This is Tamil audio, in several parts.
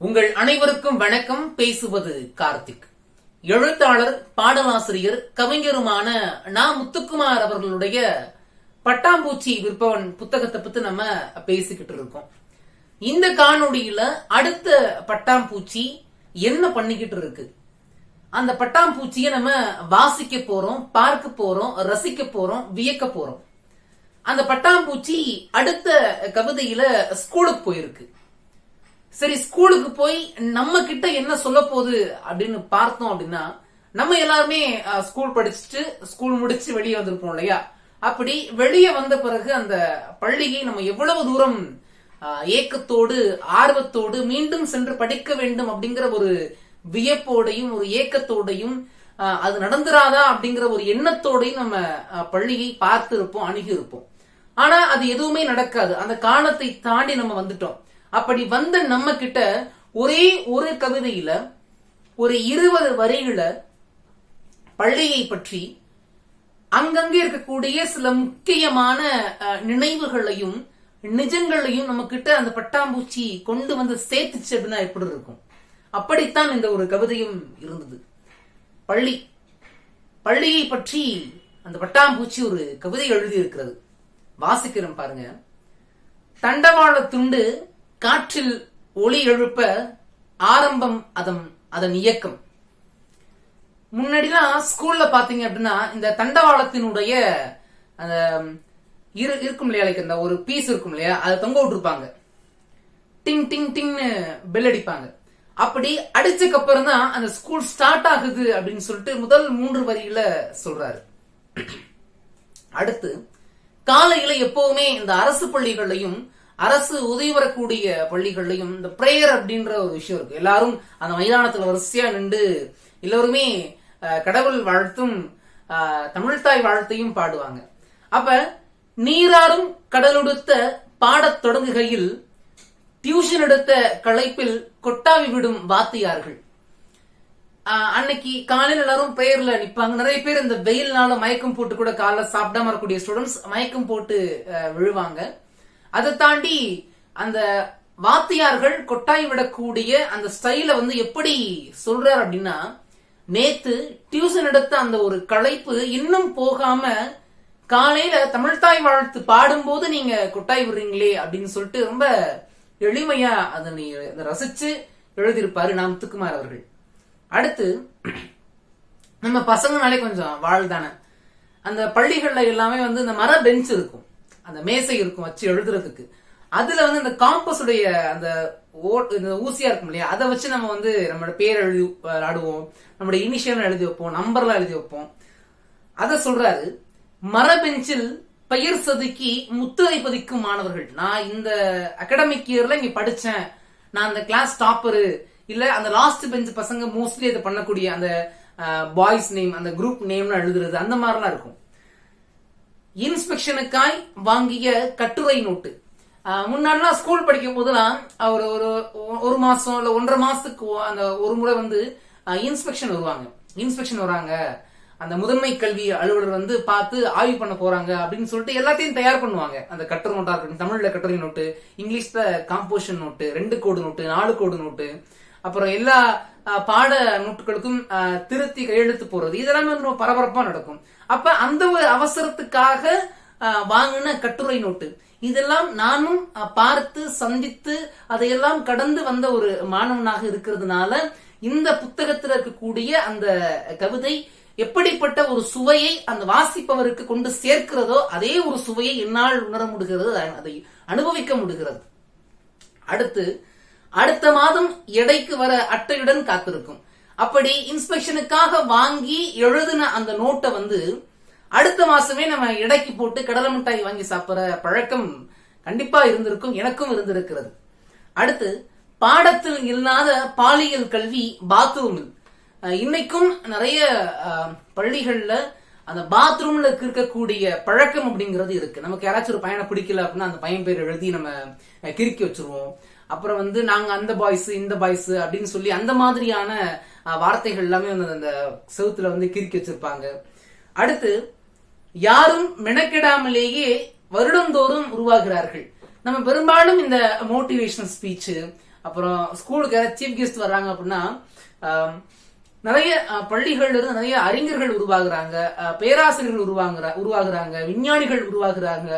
உங்கள் அனைவருக்கும் வணக்கம். பேசுவது கார்த்திக். எழுத்தாளர் பாடலாசிரியர் கவிஞருமான நா. முத்துக்குமார் அவர்களுடைய பட்டாம்பூச்சி விற்பவன் புத்தகத்தை பத்தி நம்ம பேசிக்கிட்டு இருக்கோம். இந்த காணொளியில அடுத்த பட்டாம்பூச்சி என்ன பண்ணிக்கிட்டு இருக்கு? அந்த பட்டாம்பூச்சியை நம்ம வாசிக்க போறோம் பார்க்க போறோம் ரசிக்க போறோம் வியக்க போறோம். அந்த பட்டாம்பூச்சி அடுத்த கவிதையில ஸ்கூலுக்கு போயிருக்கு. சரி ஸ்கூலுக்கு போய் நம்ம கிட்ட என்ன சொல்ல போகுது அப்படின்னு பார்த்தோம் அப்படின்னா நம்ம எல்லாருமே ஸ்கூல் படிச்சுட்டு ஸ்கூல் முடிச்சு வெளியே வந்திருப்போம் இல்லையா? அப்படி வெளியே வந்த பிறகு அந்த பள்ளியை நம்ம எவ்வளவு தூரம் ஏக்கத்தோடு ஆர்வத்தோடு மீண்டும் சென்று படிக்க வேண்டும் அப்படிங்கிற ஒரு வியப்போடையும் ஒரு ஏக்கத்தோடையும் அது நடந்துராதா அப்படிங்கிற ஒரு எண்ணத்தோடையும் நம்ம அஹ், பள்ளியை பார்த்து இருப்போம் அணுகி இருப்போம் ஆனா அது எதுவுமே நடக்காது. அந்த காலத்தை தாண்டி நம்ம வந்துட்டோம். அப்படி வந்த நம்ம கிட்ட ஒரே ஒரு கவிதையில ஒரு இருபது வரிகளை பள்ளியை பற்றி அங்கங்கே இருக்கக்கூடிய சில முக்கியமான அஹ், நினைவுகளையும் நிஜங்களையும் நம்ம கிட்ட அந்த பட்டாம்பூச்சி கொண்டு வந்து சேர்த்துச்சு அப்படின்னா எப்படி இருக்கும்? அப்படித்தான் இந்த ஒரு கவிதையும் இருந்தது. பள்ளி. பள்ளியை பற்றி அந்த பட்டாம்பூச்சி ஒரு கவிதை எழுதி இருக்கிறது வாசிக்கிறோம் பாருங்க. தண்டவாள துண்டு காற்றில் ஒளி எழுப்ப ஆரம்பம் அதன் அதன் இயக்கம். முன்னாடிலாம் ஸ்கூல்ல பாத்தீங்க அப்படின்னா இந்த தண்டவாளத்தினுடைய அந்த இரு இருக்கும் இல்லையா இந்த ஒரு பீஸ் இருக்கும் இல்லையா அதை தொங்க விட்டுருப்பாங்க. டிங் டிங் டிங்னு பெல் அடிப்பாங்க. அப்படி அடிச்சதுக்கு அப்புறம் தான் அந்த ஸ்கூல் ஸ்டார்ட் ஆகுது அப்படின்னு சொல்லிட்டு முதல் மூன்று வரியில சொல்றாரு. அடுத்து காலையில எப்பவுமே இந்த அரசு பள்ளிகள்லையும் அரசு உதவி வரக்கூடிய பள்ளிகள்லையும் இந்த பிரேயர் அப்படின்ற ஒரு விஷயம் இருக்கு. எல்லாரும் அந்த மைதானத்துல வரிசையா நின்று எல்லோருமே கடவுள் வாழ்த்தும் தமிழ்தாய் தமிழ்த்தாய் வாழ்த்தையும் பாடுவாங்க. அப்ப நீராறும் கடலுடுத்த பாடத் தொடங்குகையில் டியூஷன் எடுத்த களைப்பில் கொட்டாவி விடும் வாத்தியார்கள். ஆஹ் அன்னைக்கு காலையில் எல்லாரும் பிரேயர்ல நிப்பாங்க. நிறைய பேர் இந்த வெயில்னால மயக்கம் போட்டு கூட காலைல சாப்பிடாம இருக்கக்கூடிய ஸ்டூடெண்ட்ஸ் மயக்கம் போட்டு விழுவாங்க. அதை தாண்டி அந்த வாத்தியார்கள் கொட்டாய் விடக்கூடிய அந்த ஸ்டைல வந்து எப்படி சொல்றாரு அப்படின்னா நேத்து டியூஷன் எடுத்த அந்த ஒரு களைப்பு இன்னும் போகாம காலையில தமிழ்தாய் வாழ்த்து பாடும்போது நீங்க கொட்டாய் விடுறீங்களே அப்படின்னு சொல்லிட்டு ரொம்ப எளிமையா அதை நீ அதை ரசிச்சு எழுதியிருப்பாரு நாம் துக்குமார் அவர்கள். அடுத்து நம்ம பசங்கனாலே கொஞ்சம் வாழ் தானே. அந்த பள்ளிகள்ல எல்லாமே வந்து இந்த மர பெஞ்ச் இருக்கும். அந்த மேசை இருக்கும் வச்சு எழுதுறதுக்கு. அதுல வந்து அந்த காம்பஸ் உடைய அந்த இந்த ஊசியா இருக்கும் இல்லையா? அதை வச்சு நம்ம வந்து நம்மளோட பேர் எழுதி விளையாடுவோம் நம்மளோட இனிஷியல் எழுதி வைப்போம். நம்பர்லாம் எழுதி வைப்போம். அத சொல்றாரு மரபெஞ்சில் பெயர் செதுக்கி முத்திரை பதிக்கும் மாணவர்கள். நான் இந்த அகாடமிக் இயர்ல இங்க படிச்சேன். நான் அந்த கிளாஸ் டாப்பரு இல்ல அந்த லாஸ்ட் பெஞ்ச் பசங்க மோஸ்ட்லி அதை பண்ணக்கூடிய அந்த பாய்ஸ் நேம் அந்த குரூப் நேம்னு எழுதுறது அந்த மாதிரிலாம் இருக்கும். இன்ஸ்பெக்ஷனுக்காய் வாங்கிய கட்டுரை நோட்டு. முன்னாடிலாம் ஸ்கூல் படிக்கும் போதெல்லாம் ஒரு ஒரு ஒரு மாசம் இல்ல ஒன்றரை மாசத்துக்கு அந்த ஒரு முறை வந்து இன்ஸ்பெக்ஷன் வருவாங்க. இன்ஸ்பெக்ஷன் வராங்க. அந்த முதன்மை கல்வி அலுவலர் வந்து பார்த்து ஆய்வு பண்ண போறாங்க அப்படின்னு சொல்லிட்டு எல்லாத்தையும் தயார் பண்ணுவாங்க. அந்த கட்டுரை நோட்டா இருக்கட்டும் தமிழ்ல கட்டுரை நோட்டு இங்கிலீஷ்ல காம்போஷன் நோட்டு ரெண்டு கோடு நோட்டு நாலு கோடு நோட்டு அப்புறம் எல்லா பாட நோட்டுகளுக்கும் அஹ், திருத்தி கையெழுத்து போறது இதெல்லாமே வந்து ரொம்ப பரபரப்பா நடக்கும். அப்ப அந்த ஒரு அவசரத்துக்காக வாங்கின கட்டுரை நோட்டு. இதெல்லாம் நானும் அஹ், பார்த்து சந்தித்து அதையெல்லாம் கடந்து வந்த ஒரு மாணவனாக இருக்கிறதுனால இந்த புத்தகத்தில் இருக்கக்கூடிய அந்த கவிதை எப்படிப்பட்ட ஒரு சுவையை அந்த வாசிப்பவருக்கு கொண்டு சேர்க்கிறதோ அதே ஒரு சுவையை என்னால் உணர முடிகிறது அதை அனுபவிக்க முடிகிறது. அடுத்து அடுத்த மாதம் எடைக்கு வர அட்டையுடன் காத்திருக்கும். அப்படி இன்ஸ்பெக்ஷனுக்காக வாங்கி எழுதின அந்த நோட்டை வந்து அடுத்த மாசமே நம்ம எடைக்கு போட்டு கடலை மிட்டாய் வாங்கி சாப்பிடுற பழக்கம் கண்டிப்பா இருந்திருக்கும் எனக்கும் இருந்திருக்கிறது. அடுத்து பாடத்தில் இல்லாத பாலியல் கல்வி பாத்ரூமில் இன்னைக்கும் நிறைய பள்ளிகள்ல அந்த பாத்ரூம்ல இருக்கக்கூடிய பழக்கம் அப்படிங்கிறது இருக்கு. நமக்கு யாராச்சும் ஒரு பையனை பிடிக்கல அப்படின்னா அந்த பையன் பேர் எழுதி நம்ம கிறுக்கி வச்சிருவோம். அப்புறம் வந்து நாங்க அந்த பாய்ஸ் இந்த பாய்ஸ் அப்படின்னு சொல்லி அந்த மாதிரியான வார்த்தைகள் எல்லாமே வந்து அந்த செவுத்துல வந்து கிறுக்கி வச்சிருப்பாங்க. அடுத்து யாரும் மெனக்கெடாமலேயே வருடந்தோறும் உருவாகிறார்கள். நம்ம பெரும்பாலும் இந்த மோட்டிவேஷனல் ஸ்பீச் அப்புறம் ஸ்கூலுக்கு சீஃப் கெஸ்ட் வர்றாங்க அப்படின்னா நிறைய பள்ளிகள்ல இருந்து நிறைய அறிஞர்கள் உருவாகுறாங்க பேராசிரியர்கள் உருவாகிற உருவாகுறாங்க விஞ்ஞானிகள் உருவாகுறாங்க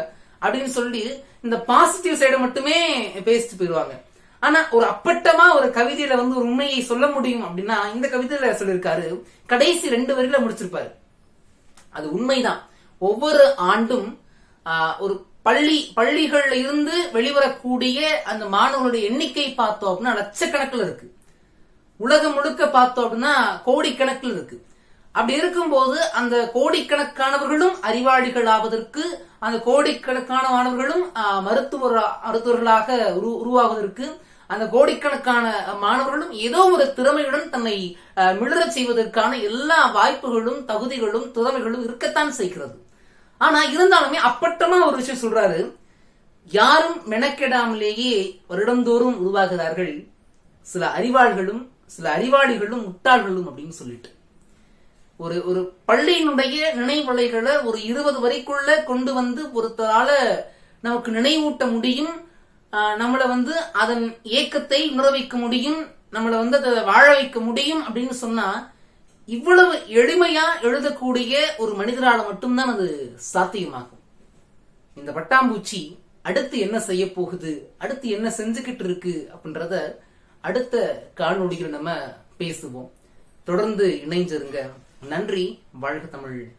அப்படின்னு சொல்லி இந்த பாசிட்டிவ் சைடை மட்டுமே பேசிட்டு போயிடுவாங்க. ஆனா ஒரு அப்பட்டமா ஒரு கவிதையில வந்து ஒரு உண்மையை சொல்ல முடியும் அப்படின்னா இந்த கவிதையில சொல்லியிருக்காரு கடைசி ரெண்டு வரியில முடிச்சிருப்பாரு. அது உண்மைதான். ஒவ்வொரு ஆண்டும் ஒரு பள்ளி பள்ளிகள்ல இருந்து வெளிவரக்கூடிய அந்த மாணவர்களுடைய எண்ணிக்கை பார்த்தோம் அப்படின்னா லட்சக்கணக்கில் இருக்கு. உலகம் முழுக்க பார்த்தோம் அப்படின்னா கோடிக்கணக்கில் இருக்கு. அப்படி இருக்கும்போது அந்த கோடிக்கணக்கானவர்களும் அறிவாளிகள் ஆவதற்கு அந்த கோடிக்கணக்கான மாணவர்களும் மருத்துவர் மருத்துவர்களாக உரு- உருவாவதற்கு அந்த கோடிக்கணக்கான மாணவர்களும் ஏதோ ஒரு திறமையுடன் தன்னை ஆஹ், மிளறச் செய்வதற்கான எல்லா வாய்ப்புகளும் தகுதிகளும் திறமைகளும் இருக்கத்தான் செய்கிறது. ஆனா இருந்தாலுமே அப்பட்டமா ஒரு விஷயம் சொல்றாரு யாரும் மெனக்கெடாமலேயே வருடந்தோறும் உருவாகிறார்கள் சில அறிவாள்களும் சில அறிவாளிகளும் முட்டாள்களும் அப்படின்னு சொல்லிட்டு. ஒரு ஒரு பள்ளியினுடைய நினைவலைகளை ஒரு இருபது வரைக்குள்ள கொண்டு வந்து ஒருத்தரால நமக்கு நினைவூட்ட முடியும். நம்மளை நம்மள வந்து அதன் ஏக்கத்தை உணர வைக்க முடியும். நம்மள வந்து அதை வாழ வைக்க முடியும் அப்படின்னு சொன்னா இவ்வளவு எளிமையா எழுதக்கூடிய ஒரு மனிதரால மட்டும்தான் அது சாத்தியமாகும். இந்த பட்டாம்பூச்சி அடுத்து என்ன செய்ய போகுது? அடுத்து என்ன செஞ்சுக்கிட்டு இருக்கு? அப்படின்றத அடுத்த காணொலியில் நம்ம பேசுவோம். தொடர்ந்து இணைஞ்சிருங்க நன்றி வாழ்க தமிழ்.